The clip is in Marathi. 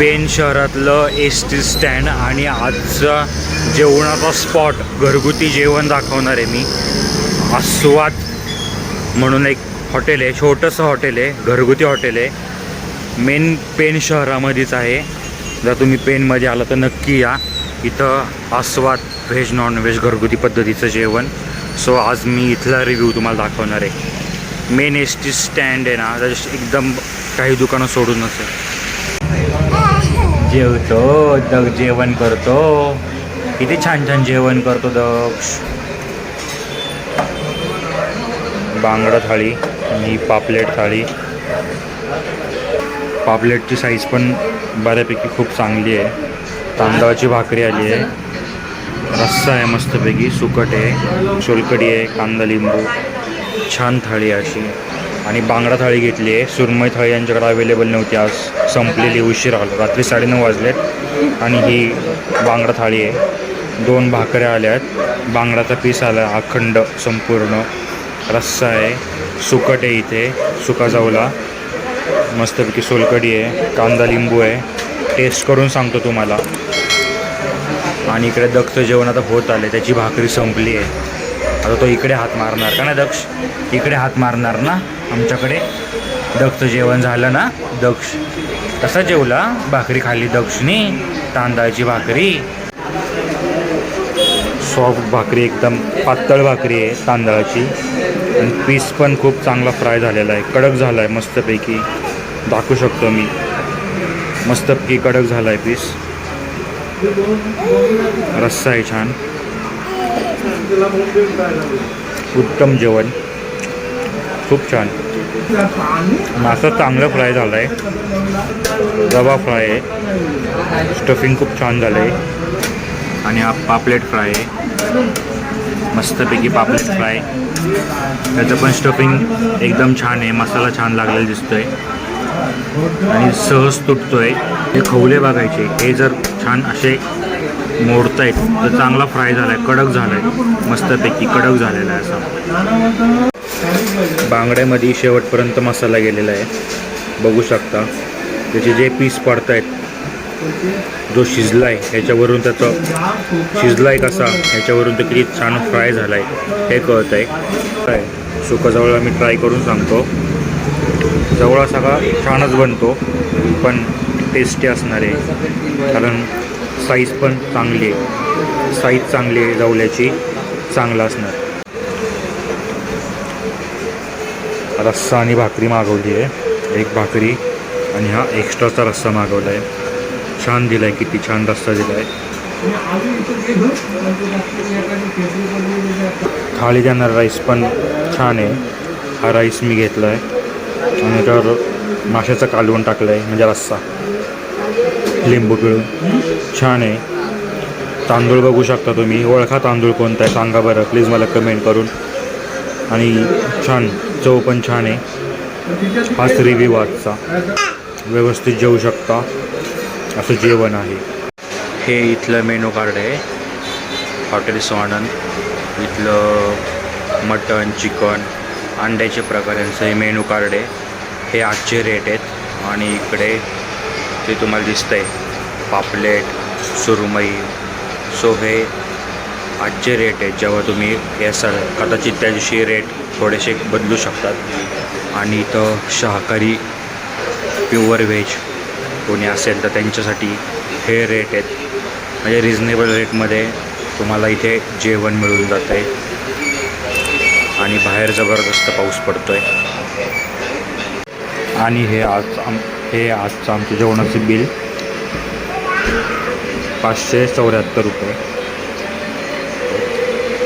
पेन शहरातलं एस टी स्टँड आणि आजचा जेवणाचा स्पॉट घरगुती जेवण दाखवणार आहे मी. आस्वाद म्हणून एक हॉटेल आहे छोटंसं हॉटेल आहे घरगुती हॉटेल आहे. मेन पेन शहरामध्येच आहे. जर तुम्ही पेनमध्ये आला तर नक्की या. इथं आस्वाद व्हेज नॉनव्हेज घरगुती पद्धतीचं जेवण. सो आज मी इथला रिव्ह्यू तुम्हाला दाखवणार आहे. मेन एस टी स्टँड आहे ना त्याच्या एकदम काही दुकानं सोडूनच आहे जेवतो दग जेवण करतो. किती छान छान जेवण करतो दक्ष बांगडा थाळी आणि पापलेट थाळी. पापलेटची साईज पण बऱ्यापैकी खूप चांगली आहे. तांदळाची भाकरी आली आहे. रस्सा आहे मस्तपैकी सुकट आहे सोलकडी आहे कांदा लिंबू. छान थाळी अशी. आणि बांगडा थाळी घेतली आहे. सुरमई थाळी यांच्याकडे अवेलेबल नव्हती आज. संपलेली उशीर आलो. रात्री साडेनऊ वाजलेत आणि ही बांगडा थाळी आहे. दोन भाकऱ्या आल्या आहेत. बांगडाचा पीस आला आहे अखंड संपूर्ण. रस्सा आहे. सुकट आहे इथे. सुका जाऊला मस्तपैकी सोलकडी आहे. कांदा लिंबू आहे. टेस्ट करून सांगतो तुम्हाला. आणि इकडे दक्त जेवण आता होत आले त्याची भाकरी संपली आहे. आता तो इकडे हात मारणार का ना दक्ष? इकडे हात मारणार ना? आमच्याकडे दक्षचं जेवण झालं ना? दक्ष. कसा जेवला भाकरी खाल्ली दक्षनी तांदळाची भाकरी. सॉफ्ट भाकरी एकदम पातळ भाकरी आहे तांदळाची. आणि पीस पण खूप चांगला फ्राय झालेला आहे. कडक झाला आहे मस्तपैकी. दाखवू शकतो मी. मस्तपैकी कडक झाला आहे पीस. रस्सा आहे छान. उत्तम जेवण. खूप छान. मासा चांगला फ्राय झाला आहे रवा फ्राय आहे. स्टफिंग खूप छान झालं आहे आणि हा पापलेट फ्राय आहे. मस्तपैकी पापलेट फ्राय. त्याचं पण स्टफिंग एकदम छान आहे. मसाला छान लागलेला दिसतोय. आणि सहज तुटतोय. हे खवले बघायचे. हे जर छान असे मोडत आहेत. तर चांगला फ्राय झाला आहे कडक झाला आहे मस्तपैकी कडक झालेला आहे असा. बांगड्यामध्ये शेवटपर्यंत मसाला गेलेला आहे. बघू शकता. त्याचे जे पीस पडत आहेत जो शिजला आहे ह्याच्यावरून त्याचं शिजला आहे कसा ह्याच्यावरून तो किती छान फ्राय झाला आहे हे कळत आहे काय सुकाजवळ आम्ही ट्राय करून सांगतो. जवळ सगळा छानच बनतो पण टेस्टी असणार आहे. कारण साईज पण चांगली आहे. साईज चांगली आहे जवल्याची चांगला असणार. रस्सा आणि भाकरी मागवली आहे. एक भाकरी आणि हा एक्स्ट्राचा रस्सा मागवला आहे छान दिला आहे किती छान रस्सा दिला आहे थाळी देणार राईस पण छान आहे. हा राईस मी घेतला आहे आणि त्यावर माशाचं कालवण टाकलं आहे म्हणजे रस्सा. लिंबू पिळून छान आहे. तांदूळ बघू शकता तुम्ही. ओळखा तांदूळ कोणता आहे सांगा बरं. प्लीज मला कमेंट करून. आणि छान चव पण छान आहे. हाच रिव्ह्यू आजचा. व्यवस्थित जेवू शकता. असं जेवण आहे. हे इथलं मेनू कार्ड आहे. हॉटेल स्वानंद इथलं मटन चिकन अंड्याचे प्रकार यांचं हे मेनू कार्ड आहे. हे आजचे रेट आहेत. आणि इकडे ते तुम्हाला दिसतं आहे पापलेट सुरमई सो हे आजचे रेट आहेत जेव्हा तुम्ही हे सर कदाचित त्या दिवशी रेट थोडेसे बदलू शकतात. आणि इथं शाकाहारी प्युअर व्हेज कोणी असेल तर त्यांच्यासाठी हे रेट आहेत. म्हणजे रिजनेबल रेटमध्ये तुम्हाला इथे जेवण मिळून जातं आहे आणि बाहेर जबरदस्त पाऊस पडतो आहे आणि हे आज आम हे आजचं आमचं जेवणाचं बिल पाचशे चौऱ्याहत्तर रुपये.